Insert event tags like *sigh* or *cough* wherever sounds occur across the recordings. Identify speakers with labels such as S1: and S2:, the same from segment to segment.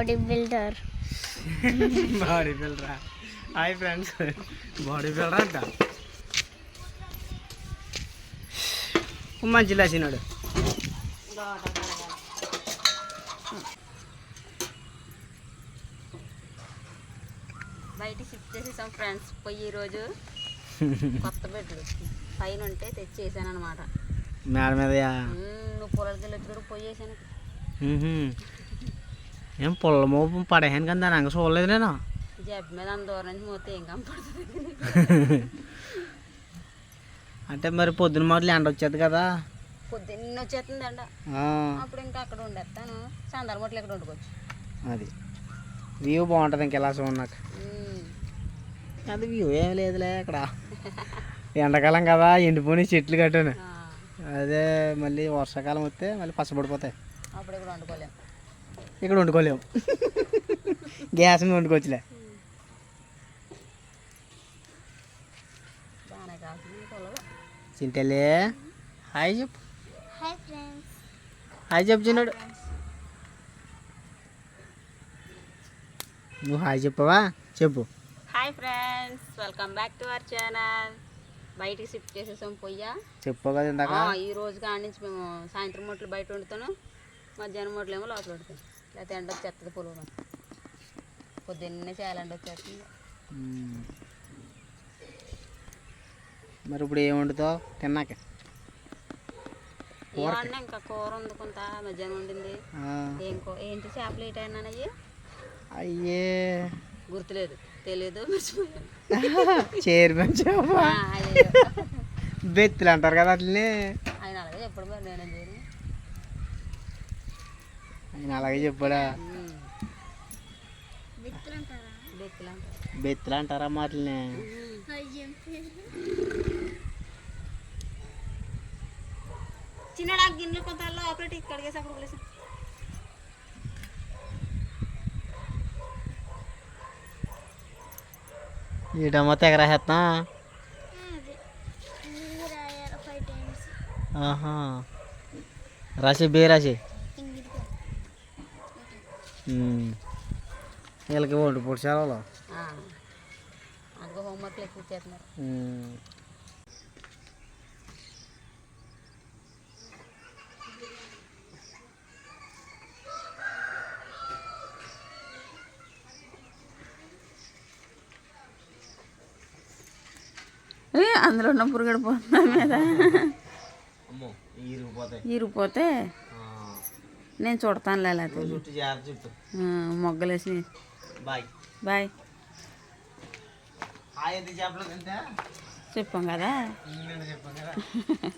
S1: Body builder
S2: body బిల్డరా hi friends body builder అంట మంచి లేచినాడు
S3: బయట షిఫ్ట్ చేసేసాం ఫ్రెండ్స్ పొయ్యి ఈరోజు కొత్త బెడ్లు పైన ఉంటే తెచ్చేసాను అనమాట
S2: మేడ మీదయా?
S3: నువ్వు పొలాలకి వెళ్ళి
S2: మ్మ్హ్మ్. ఏం పొల్ల మోపు పడేసాను కానీ దాని అంగ చూడలేదు నేను
S3: జబ్బు మీద అంత దూరం నుంచి మోతే ఏం కనపడుతుంది?
S2: అంటే మరి పొద్దున మొదలు ఎండ వచ్చేది కదా?
S3: పొద్దున్న వచ్చేస్తుంది
S2: ఆ,
S3: అప్పుడు ఇంకా అక్కడ ఉండేస్తాను. సందల మొట్లు ఇక్కడ వండుకోవచ్చు.
S2: అది. వ్యూ బాగుంటుంది ఇంకెలా చూడన్నాక
S3: ఉమ్.
S2: అది వ్యూ ఏం లేదులే ఇక్కడ ఎండాకాలం కదా ఎండిపోయి చెట్లు కట్టాను. అదే మళ్ళీ వర్షాకాలం వస్తే మళ్ళీ పచ్చబడిపోతాయి.
S3: అప్పుడు ఇక్కడ వండుకోలేము
S2: ఇక్కడ వండుకోలేము గ్యాస్ మీద వండుకోవచ్చులే. చింతలే హాయ్ చెప్పు.
S1: హాయ్
S2: చెప్పు చిన్నాడు. నువ్వు హాయ్ చెప్పవా? చెప్పు.
S3: Hi friends welcome back to our channel. బయటికి షిఫ్ట్ చేసేసాం పొయ్యా.
S2: చెప్పు కదా
S3: ఈ రోజు కాడి నుంచి మేము సాయంత్రం మొట్లు బయట వండుతాను మధ్యాహ్నం మొట్లు ఏమో లోపల వండుతాను. లేకపోతే ఎండ వచ్చేస్తుంది పొలం పొద్దున్నే చాలా ఎండ వచ్చేస్తుంది.
S2: మరి ఇప్పుడు ఏం వండుతావు? తిన్నాక?
S3: ఏమన్నా ఇంకా కూర ఉంది కొంత మధ్యాహ్నం వండింది.
S2: ఆ,
S3: ఏం కూ ఏంటి చేపలు ఏటైనాయి
S2: అయ్యే.
S3: గుర్తులేదు. తెలియదు మర్చిపోయాను. *laughs*
S2: చైర్మన్
S3: అయ్యో.
S2: బెత్తులు అంటారు కదా అట్లనే.
S3: ఆయన అలాగే చెప్పడు మరి నేనేం చేయను.
S2: ఆయన అలాగే చెప్పాడా.
S3: బెత్తులు అంటారు
S2: మాటలనే?
S3: చిన్నడా గిన్నెలు కొంత లోపల ఇక్కడికి అక్కడ వదిలేసి.
S2: ఈ టమాటా ఎగరేస్తున్నా
S1: ఫైవ్ టైమ్స్.
S2: ఆహా. రాసి బే రాసి. వీళ్ళకి వండి పొడి సెలవులు.
S3: హోంవర్క్లు ఎక్కువ చేస్తున్నారు. అందులో ఉన్న పురుగడు పోతున్నా మీద. ఇరిగిపోతే నేను చూడతాను లేకపోతే మొగ్గలేసి.
S2: బాయ్.
S3: బాయ్. చెప్పాం కదా. *laughs*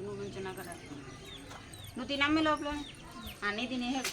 S3: నువ్వు నుంచున్నా కదా నువ్వు తినమ్మే లోపల అన్నీ తినేసాడు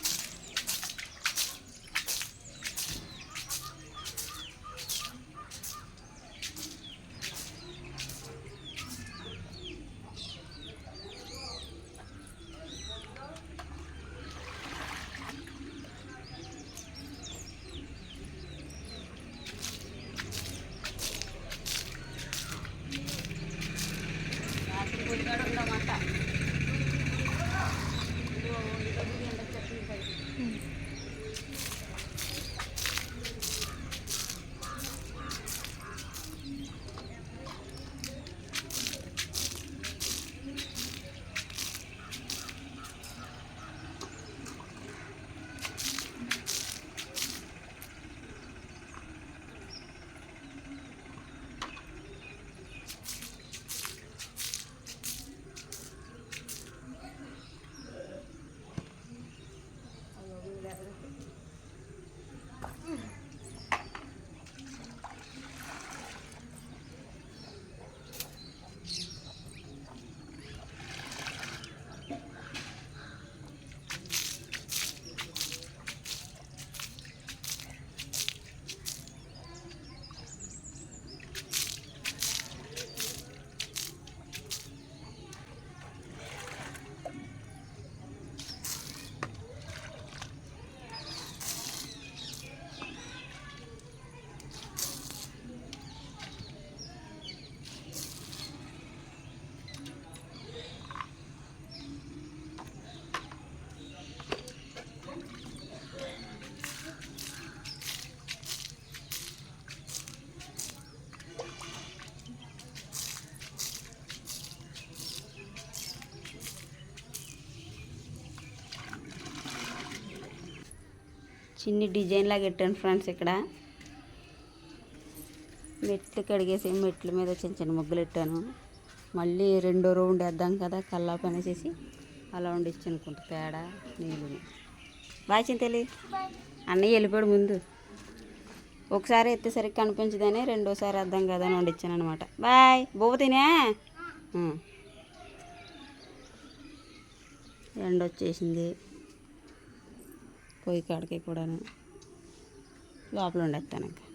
S3: చిన్ని డిజైన్ లాగా పెట్టాను ఫ్రెండ్స్ ఇక్కడ. మెట్లు కడిగేసి మెట్ల మీద చిన్న చిన్న ముగ్గులు పెట్టాను. మళ్ళీ రెండో రౌండ్ వేద్దాం కదా కల్లా పని చేసి అలా వండిచ్చి అనుకుంటా పేడ నీళ్ళు. బాయ్ చింతలి. అన్నయ్య వెళ్ళిపోయాడు ముందు. ఒకసారి ఎత్తేసరికి కనిపించదని రెండోసారి వేద్దాం కదా అని వండిచ్చాను అనమాట బాయ్. బొవ్వ తినే. ఎండ వచ్చేసింది పొయ్యి కాడికి కూడాను లోపల ఉండేస్తాను ఇంకా.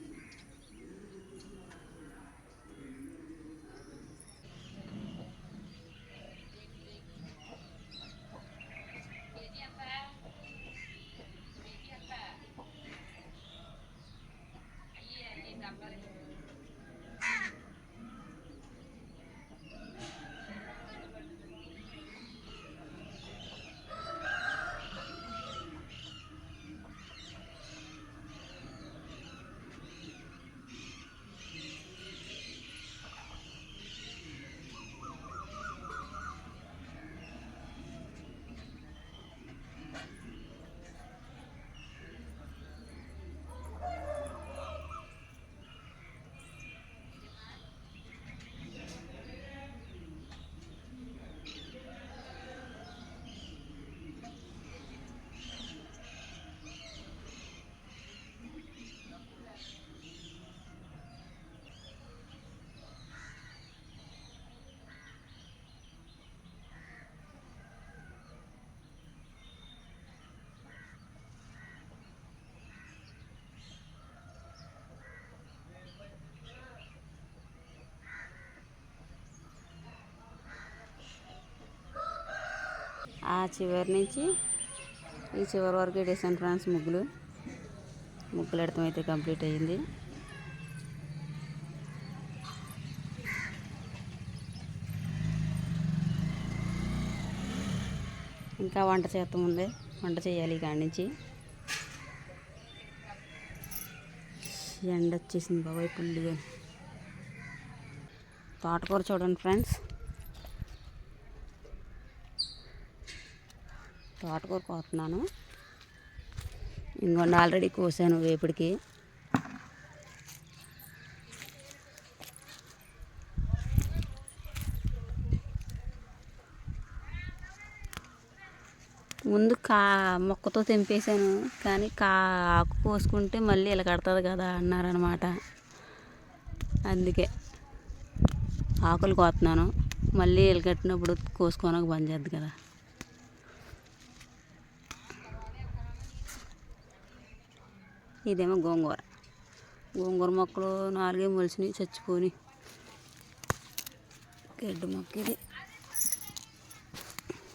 S3: ఆ చివరి నుంచి ఈ చివరి వరకు వేసాను ఫ్రెండ్స్ ముగ్గులు. ముగ్గులు ఎడతం అయితే కంప్లీట్ అయ్యింది. ఇంకా వంట చేస్తాం ఉంది వంట చేయాలి కాడి నుంచి ఎండ వచ్చేసింది బాబాయ్ పుల్లిగా తోటకూర చూడండి ఫ్రెండ్స్. తోటకూర కోస్తున్నాను. ఇంకొండ ఆల్రెడీ కోసాను వేపుడికి. ముందు కా మొక్కతో తెంపేశాను కానీ కా ఆకు కోసుకుంటే మళ్ళీ ఇలా కడుతుంది కదా అన్నారనమాట అందుకే ఆకులు కోతున్నాను మళ్ళీ ఎలు కట్టినప్పుడు కోసుకోనక బంద్ చేద్ది కదా. ఇదేమో గోంగూర. గోంగూర మొక్కలు నాలుగే మొలిసినాయి చచ్చిపోని. గడ్డి మొక్క ఇది.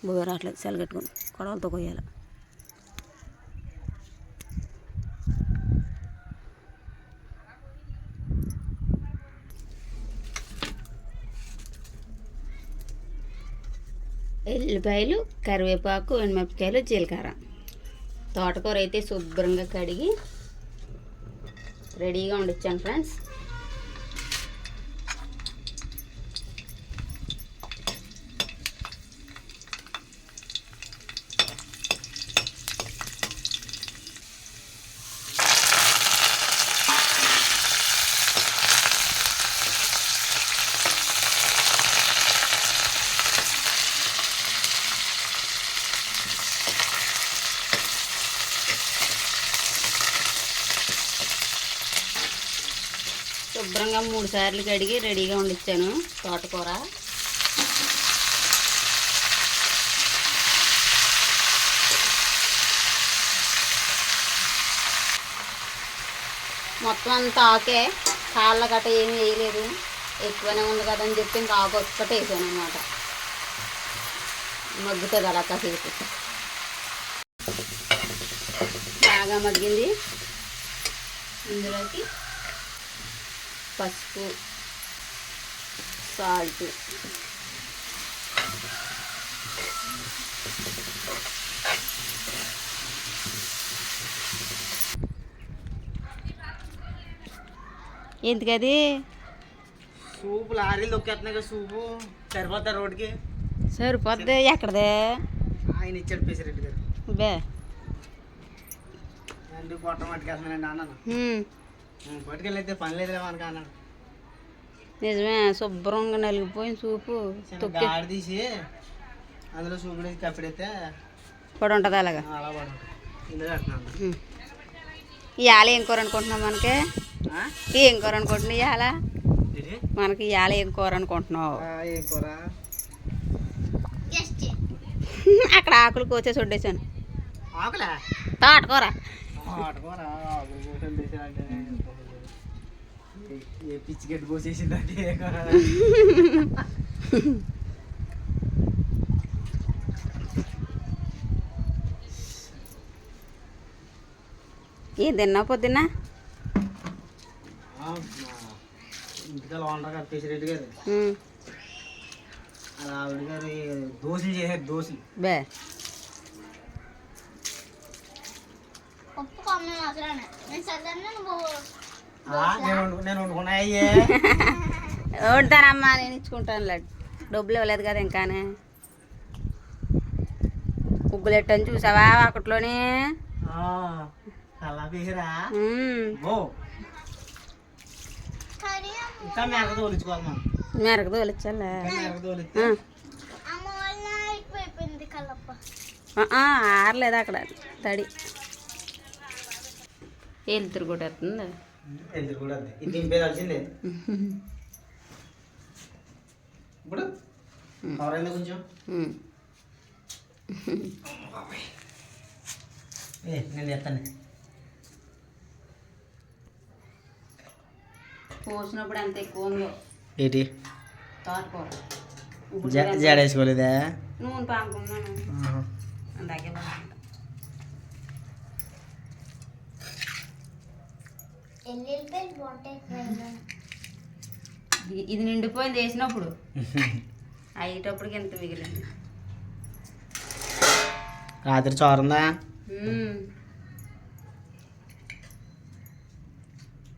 S3: బోయ రావట్లేదు సెలగట్టుకుని కొడవలతో కొయ్యాలి. ఎల్లిపాయలు కరివేపాకు ఎండుమిరపకాయలు జీలకర్ర. తోటకూర అయితే శుభ్రంగా కడిగి రెడీగా ఉండిచ్చాను ఫ్రెండ్స్ శుభ్రంగా మూడు సార్లు కడిగి రెడీగా ఉండిచ్చాను తోటకూర. మొత్తం అంతా ఆకే కాళ్ళ గట్ట ఏమి వేయలేదు. ఎక్కువనే ఉంది కదా అని చెప్పి ఇంకా ఆకు ఒక్కటే వేసాను అనమాట మగ్గుతుంది అలా కాసేపు. బాగా మగ్గింది. ఇందులోకి పసుపు సాల్ట్. ఎందుకది?
S2: సూపు లారీలు దొక్కేస్తున్నాయి కదా సూపు. సరిపోతా రోడ్కి
S3: సరిపోద్ది. ఎక్కడదే?
S2: ఆయన ఇచ్చాడు పేసిరెడ్డి గారు.
S3: బే.
S2: పొట్ట పట్టుకెళ్తున్నానండి అన్నాను. పని
S3: నిజమే శుభ్రంగా నలిగిపోయింది చూపు
S2: తీసి అందులో సూపు వేసి కప్పిడైతే
S3: పడి ఉంటుంది అలాగా. ఇవాళ ఏం కూర అనుకుంటున్నాం మనకి?
S2: ఆ?
S3: ఏం కూర అనుకుంటున్నావు ఇవాళ? మనకి ఇవాళ ఏం కూర అనుకుంటున్నావు? అక్కడ ఆకులు కోసేసి వడ్డేసాను
S2: ఆకులే?
S3: తోటకూర.
S2: ఏ పిచ్చి గడ్డి కోసేసిందంటే ఏ ఆ, మా ఇంటికాల ఓనర్ గారు. పేసిరెడ్డి గారు ఆవిడ గారు దోశలు చేశారు దోశలు.
S3: బే.
S1: పప్పు కమ్మ అవసరం నేను చదివాను నువ్వు
S2: ఆ, నేను నేను
S3: వండుతానమ్మా *laughs* ఇచ్చుకుంటాను లడ్డు డబ్బులు ఇవ్వలేదు కదా ఇంకానే. ముగ్గులు ఎట్టని చూసావా ఒకటిలోనే
S2: ఇంకా మెరక
S3: తోలిచ్చాలే. ఆరలేదు అక్కడ తడి. వెళ్తురు కూడా
S2: ఎందుకు కూడా అంతే. ఇది దింపేదాల్సిందే ఇప్పుడు కవర్ అయింది కొంచెం?
S3: హ్మ్.
S2: ఏ నేను ఎత్తాను
S3: పోసినప్పుడు ఎంత ఎక్కువ ఉందో.
S2: ఏంటి?
S3: తోటకూర ఇప్పుడు
S2: జ జడేసుకోలేదా
S3: నూనె పాముకున్నాను అందాకే బాగుంటుంది ఇది- ఇది నిండిపోయింది వేసినప్పుడు. *laughs* అయ్యేటప్పటికి ఎంత మిగిలింది?
S2: రాత్రి చోరుందా.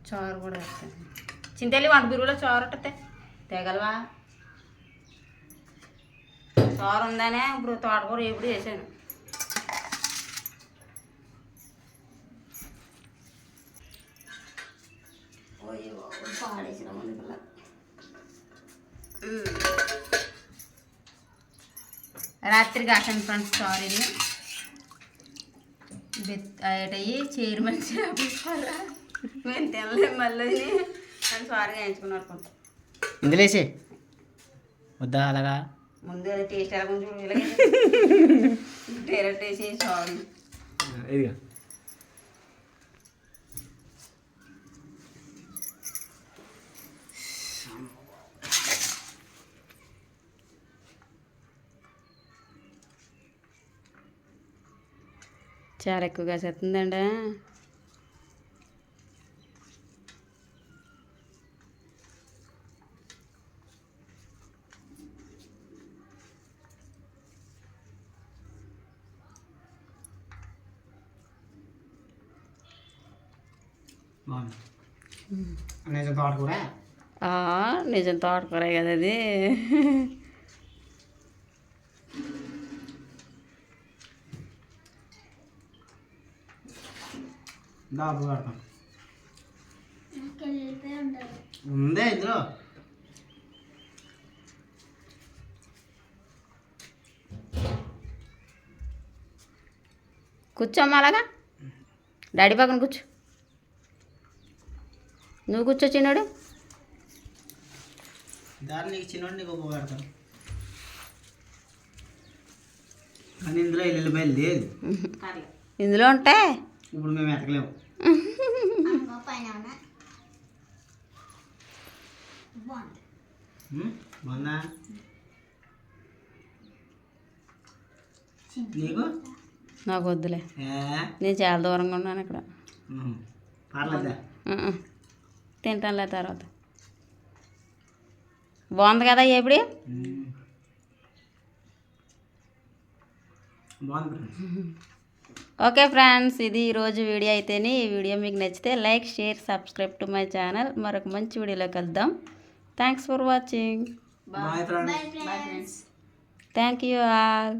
S3: చారు కూడా వేస్తాను చింతల్లి వంట బిరువులో చారు ఉంటుంది. తేగలవా? చారు ఉందనే ఇప్పుడు తోటకూర ఎప్పుడు వేసాను రాత్రి కాసాను ఫ్రెండ్స్ చారు ఇది ఏటయ్యి చైర్మన్ చేపించుకోవాలా మేము తినలేము మళ్ళీ అని సారీగా ఎంచుకున్నారు కొంచెం
S2: ఇందులో వేసి వద్దా అలాగా?
S3: ముందు టేస్ట్ ఎలా కొంచెం *laughs* డైరెక్ట్ వేసి
S2: ఇదిగా.
S3: చాలా ఎక్కువగా చేస్తుందండి.
S2: నిజం తోటకూర?
S3: నిజం తోటకూర కదా అది
S2: దాపు కడతాం. ఉందే ఇందులో?
S3: కూర్చోమ్మా అలాగా డాడీ పక్కన కూర్చో. నువ్వు కూర్చో చిన్నోడు.
S2: దారి నీకు చిన్నోడు నీకు ఉప్పు పెడతాను కానీ ఇందులో ఎల్లుల్లిపాయలు లేదు.
S3: ఇందులో ఉంటే
S2: ఇప్పుడు మేము ఎతకలేము.
S1: బాగుంది.
S2: నీకు?
S3: నాకు వద్దులే. నేను చాలా దూరంగా ఉన్నాను ఇక్కడ.
S2: పర్లేదా.
S3: తింటానులే తర్వాత. బాగుంది కదా ఎప్పుడు.
S2: బాగుంది *laughs*
S3: ఓకే ఫ్రెండ్స్ ఇది ఈరోజు వీడియో అయితేనే ఈ వీడియో మీకు నచ్చితే like share subscribe to my channel. మరొక మంచి వీడియోలో కలుద్దాం. Thanks for watching thank you all